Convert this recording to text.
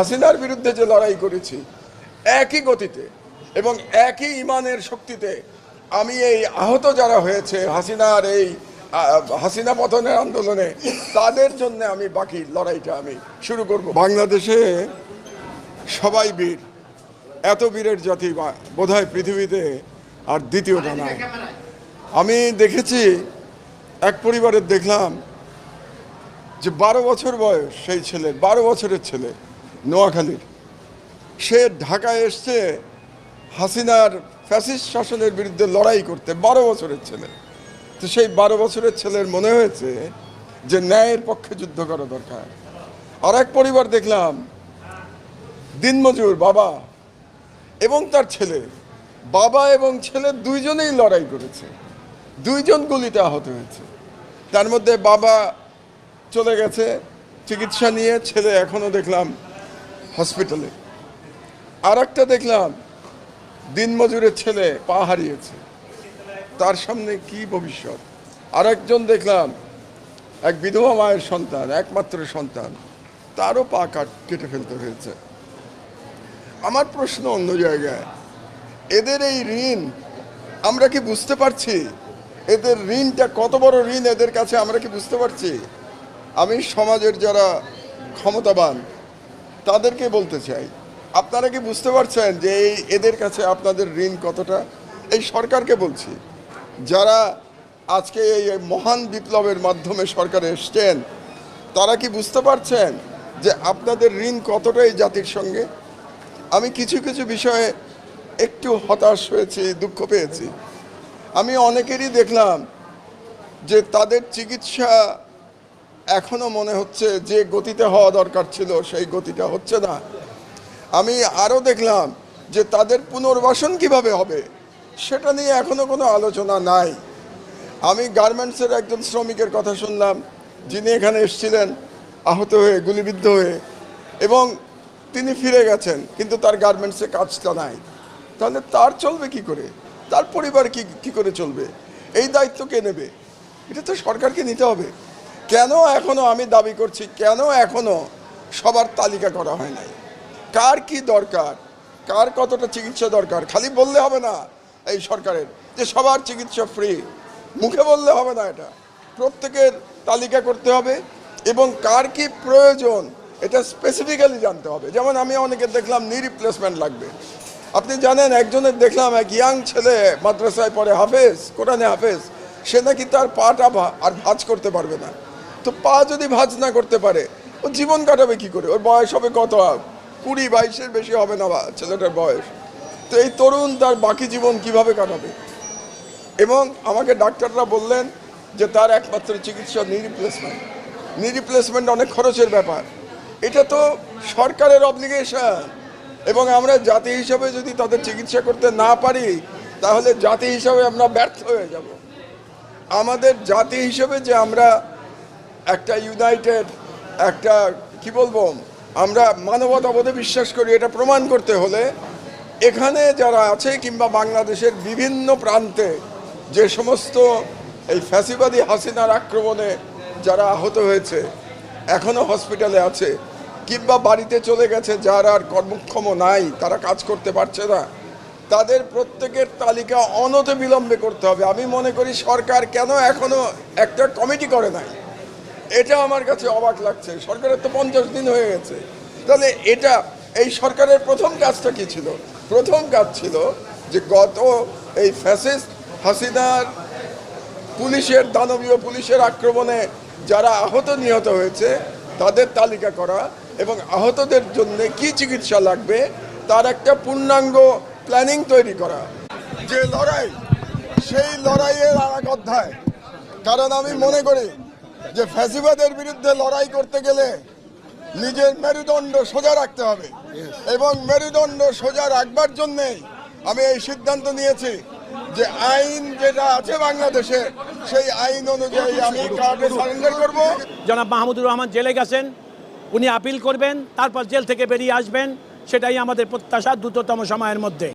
হাসিনার বিরুদ্ধে যে লড়াই করেছি, একই গতিতে এবং একই ইমানের শক্তিতে আমি এই আহত যারা হয়েছে, হাসিনার এই হাসিনা পতনের আন্দোলনে, তাদের জন্য আমি বাকি লড়াইটা আমি শুরু করব। বাংলাদেশে সবাই বীর, এত বীরের জাতি বোধহয় পৃথিবীতে আর দ্বিতীয়টা নাই। আমি দেখেছি, এক পরিবারের দেখলাম যে বারো বছর বয়স সেই ছেলের বারো বছরের ছেলে। নোয়াখালীর। সে ঢাকায় এসছে হাসিনার ফ্যাসিস্ট শাসনের বিরুদ্ধে লড়াই করতে, বারো বছরের ছেলে। তো সেই বারো বছরের ছেলের মনে হয়েছে যে ন্যায়ের পক্ষে যুদ্ধ করা দরকার। আর এক পরিবার দেখলাম, দিনমজুর বাবা এবং তার ছেলে। বাবা এবং ছেলে দুইজনেই লড়াই করেছে। দুইজন গুলিতে আহত হয়েছে। তার মধ্যে বাবা চলে গেছে, চিকিৎসা নিয়ে। ছেলে এখনও দেখলাম হসপিটালে আর একটা দেখলাম, দিনমজুরের ছেলে পা হারিয়েছে। তার সামনে কি ভবিষ্যৎ? আর একজন দেখলাম, এক বিধবা মায়ের সন্তান, একমাত্র সন্তান। তারও পা কাট কেটে ফেলতে হয়েছে। আমার প্রশ্ন অন্য জায়গায়, এদের এই ঋণ আমরা কি বুঝতে পারছি? এদের ঋণটা কত বড় ঋণ এদের কাছে আমরা কি বুঝতে পারছি? আমি সমাজের যারা ক্ষমতাবান তাদেরকে বলতে চাই, আপনারা কি বুঝতে পারছেন যে এই এদের কাছে আপনাদের ঋণ কতটা? এই সরকারকে বলছি, যারা আজকে এই মহান বিপ্লবের মাধ্যমে সরকারে এসছেন, তারা কি বুঝতে পারছেন যে আপনাদের ঋণ কতটা এই জাতির সঙ্গে? আমি কিছু কিছু বিষয়ে একটু হতাশ হয়েছি, দুঃখ পেয়েছি। আমি অনেকেরই দেখলাম যে তাদের চিকিৎসা এখনও মনে হচ্ছে যে গতিতে হওয়া দরকার ছিল, সেই গতিটা হচ্ছে না। আমি আরও দেখলাম যে তাদের পুনর্বাসন কীভাবে হবে, সেটা নিয়ে এখনও কোনো আলোচনা নাই। আমি গার্মেন্টসের একজন শ্রমিকের কথা শুনলাম, যিনি এখানে এসেছিলেন, আহত হয়ে, গুলিবিদ্ধ হয়ে, এবং তিনি ফিরে গেছেন, কিন্তু তার গার্মেন্টসে কাজটা নাই। তাহলে তার চলবে কি করে? তার পরিবার কি কি করে চলবে? এই দায়িত্ব কে নেবে? এটা তো সরকারকে নিতে হবে। কেন এখনও আমি দাবি করছি? কেন এখনও সবার তালিকা করা হয় নাই? কার কি দরকার? কার কতটা চিকিৎসা দরকার? খালি বললে হবে না এই সরকারের যে সবার চিকিৎসা ফ্রি মুখে বললে হবে না এটা। প্রত্যেকের তালিকা করতে হবে এবং কার কি প্রয়োজন এটা স্পেসিফিক্যালি জানতে হবে। যেমন আমি অনেকে দেখলাম নি রিপ্লেসমেন্ট লাগবে। আপনি জানেন, একজনের দেখলাম এক ইয়াং ছেলে মাদ্রাসায় পড়ে, হাফেজ, কোরআনে হাফেজ। সে নাকি তার পাটা আর ভাঁজ করতে পারবে না। তো পা যদি ভাজ না করতে পারে, ও জীবন কাটাবে কি করে? ওর বয়স হবে কত? কুড়ি বাইশের বেশি হবে না বা ছেলেটার বয়স। তো এই তরুণ তার বাকি জীবন কীভাবে কাটাবে? এবং আমাকে ডাক্তাররা বললেন যে তার একমাত্র চিকিৎসা নি রিপ্লেসমেন্ট নি রিপ্লেসমেন্ট অনেক খরচের ব্যাপার। এটা তো সরকারের অব্লিগেশন এবং আমরা জাতি হিসাবে যদি তাদের চিকিৎসা করতে না পারি, তাহলে জাতি হিসাবে আমরা ব্যর্থ হয়ে যাব। আমাদের জাতি হিসেবে যে আমরা একটা ইউনাইটেড একটা, কি বলব, আমরা মানবতাবোধে বিশ্বাস করি, এটা প্রমাণ করতে হলে এখানে যারা আছে কিংবা বাংলাদেশের বিভিন্ন প্রান্তে যে সমস্ত এই ফ্যাসিবাদী হাসিনার আক্রমণে যারা আহত হয়েছে, এখনও হসপিটালে আছে, কিংবা বাড়িতে চলে গেছে, যার আর কর্মক্ষম নাই, তারা কাজ করতে পারছে না, তাদের প্রত্যেকের তালিকা অনতে বিলম্বে করতে হবে। আমি মনে করি সরকার কেন এখনও একটা কমিটি করে নাই? এটা আমার কাছে অবাক লাগছে। সরকারের তো পঞ্চাশ দিন হয়ে গেছে। তাহলে এটা, এই সরকারের প্রথম কাজটা কি ছিল? প্রথম কাজ ছিল যে গত এই ফ্যাসিস্ট হাসিনার পুলিশের, দানবীয় পুলিশের আক্রমণে যারা আহত নিহত হয়েছে, তাদের তালিকা করা এবং আহতদের জন্য কি চিকিৎসা লাগবে, তার একটা পূর্ণাঙ্গ প্ল্যানিং তৈরি করা। যে লড়াই, সেই লড়াইয়ের আর এক অধ্যায়। কারণ আমি মনে করি যে ফ্যাসিবাদের বিরুদ্ধে লড়াই করতে গেলে নিজের মেরুদণ্ড সোজা রাখতে হবে। এবং মেরুদণ্ড সোজা রাখবার জন্যেই আমি এই সিদ্ধান্ত নিয়েছি যে আইন যেটা আছে বাংলাদেশে সেই আইন অনুযায়ী আমি কার্ডে সারেন্ডার করব। জনাব মাহমুদুর রহমান জেলে গেছেন উনি আপিল করবেন তারপর জেল থেকে বেরিয়ে আসবেন সেটাই আমাদের প্রত্যাশা দ্রুততম সময়ের মধ্যে।